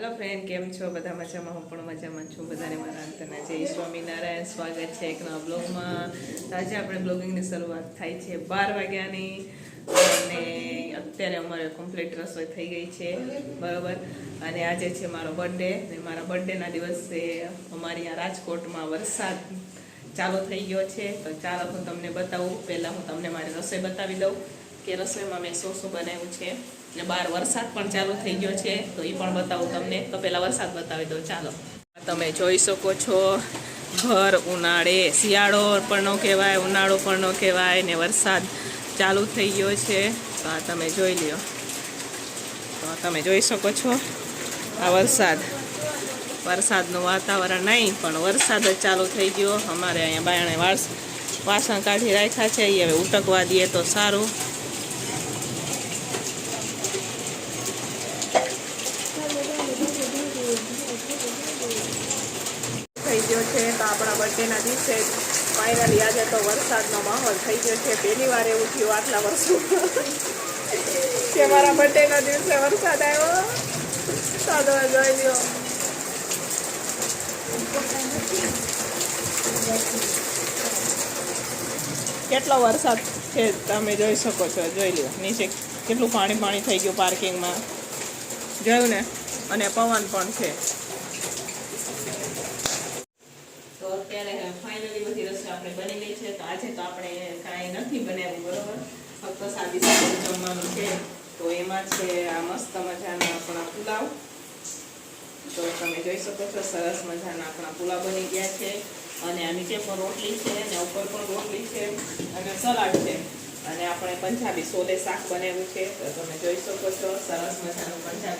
હાલો friend કેમ છો? બધા મજામાં? હું પણ મજામાં છું. બધાને મારા અંતના જય સ્વામિનારાયણ. સ્વાગત છે એક નવા બ્લોગમાં આજે આપણે બ્લોગિંગની શરૂઆત થાય છે બાર વાગ્યાની. અને અત્યારે અમારે કમ્પ્લીટ રસોઈ થઈ ગઈ છે. બરાબર? અને આજે છે મારો બર્થડે અને મારા બર્થડેના દિવસે અમારી આ રાજકોટમાં વરસાદ ચાલુ થઈ ગયો છે. તો ચાલો હું તમને બતાવું. પહેલાં હું તમને મારી રસોઈ બતાવી દઉં. કે રસોઈમાં મેં શું શું બનાવ્યું છે ને બહાર વરસાદ પણ ચાલુ થઈ ગયો છે, તો એ પણ બતાવું તમને. તો પહેલાં વરસાદ બતાવી દો ચાલો. તમે જોઈ શકો છો ભર ઉનાળે. શિયાળો પણ ન કહેવાય, ઉનાળો પણ ન કહેવાય ને વરસાદ ચાલુ થઈ ગયો છે. તો આ તમે જોઈ લ્યો. તો તમે જોઈ શકો છો, આ વરસાદ. વરસાદનું વાતાવરણ નહીં, પણ વરસાદ જ ચાલુ થઈ ગયો. અમારે અહીંયા બાયણે વાસ, વાસણ કાઢી રાખ્યા છે. એ હવે ઉટકવા દઈએ તો સારું થઈ ગયો છે તો આપણા બર્થડેના દિવસે ફાઇનલી આજે તો વરસાદનો માહોલ થઈ ગયો છે. પહેલી વાર એવું થયું આટલા વર્ષો. કે મારા બર્થડેના દિવસે વરસાદ આવ્યો. સાદો જોઈ લો કેટલો વરસાદ છે તમે જોઈ શકો છો. જોઈ લ્યો. નીચે કેટલું પાણી પાણી થઈ ગયું પાર્કિંગમાં. જોયું ને? અને પવન પણ છે તો અત્યારે ફાઇનલી બધી રસોઈ આપણે બની ગઈ છે, તો આજે તો આપણે કાંઈ નથી બનાવ્યું, બરોબર? ફક્ત સાદી સાદી જમવાનું છે, તો એમાં છે આ મસ્ત મજાના આપણા પુલાવ. તો તમે જોઈ શકો છો, સરસ મજાના આપણા પુલાવ બની ગયા છે. અને આ નીચે પણ રોટલી છે, અને ઉપર પણ રોટલી છે, અને સલાડ છે. અને આપણે પંજાબી સોલે શાક બનાવ્યું છે. તો તમે જોઈ શકો છો, સરસ મજાનું પંજાબી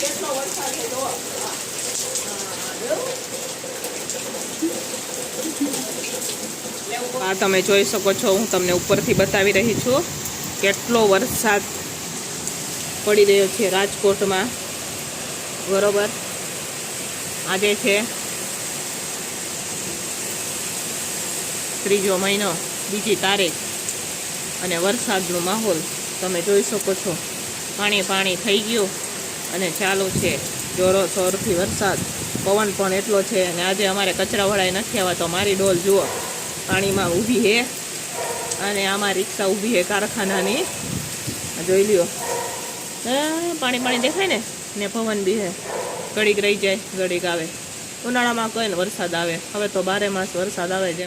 કેટલો વરસાદ જોયું? આ તમે જોઈ શકો છો, હું તમને ઉપરથી બતાવી રહી છું કેટલો વરસાદ પડી રહ્યો છે રાજકોટમાં. બરોબર? આજે છે ત્રીજો મહિનો, બીજી તારીખ અને વરસાદનો માહોલ તમે જોઈ શકો છો. પાણી પાણી થઈ ગયું. અને ચાલુ છે. જોરો શોરથી વરસાદ પવન પણ એટલો છે અને આજે અમારે કચરાવાળાએ નથી આવ્યા તો મારી ડોલ જુઓ. પાણીમાં ઊભી છે અને આમાં રિક્ષા ઊભી છે કારખાનાની. જોઈ લ્યો. હા, પાણી પાણી દેખાય ને? ને પવન બી હે. ઘડીક રહી જાય ઘડીક આવે. ઉનાળામાં કોઈ વરસાદ આવે. હવે તો બારે માસ વરસાદ આવે છે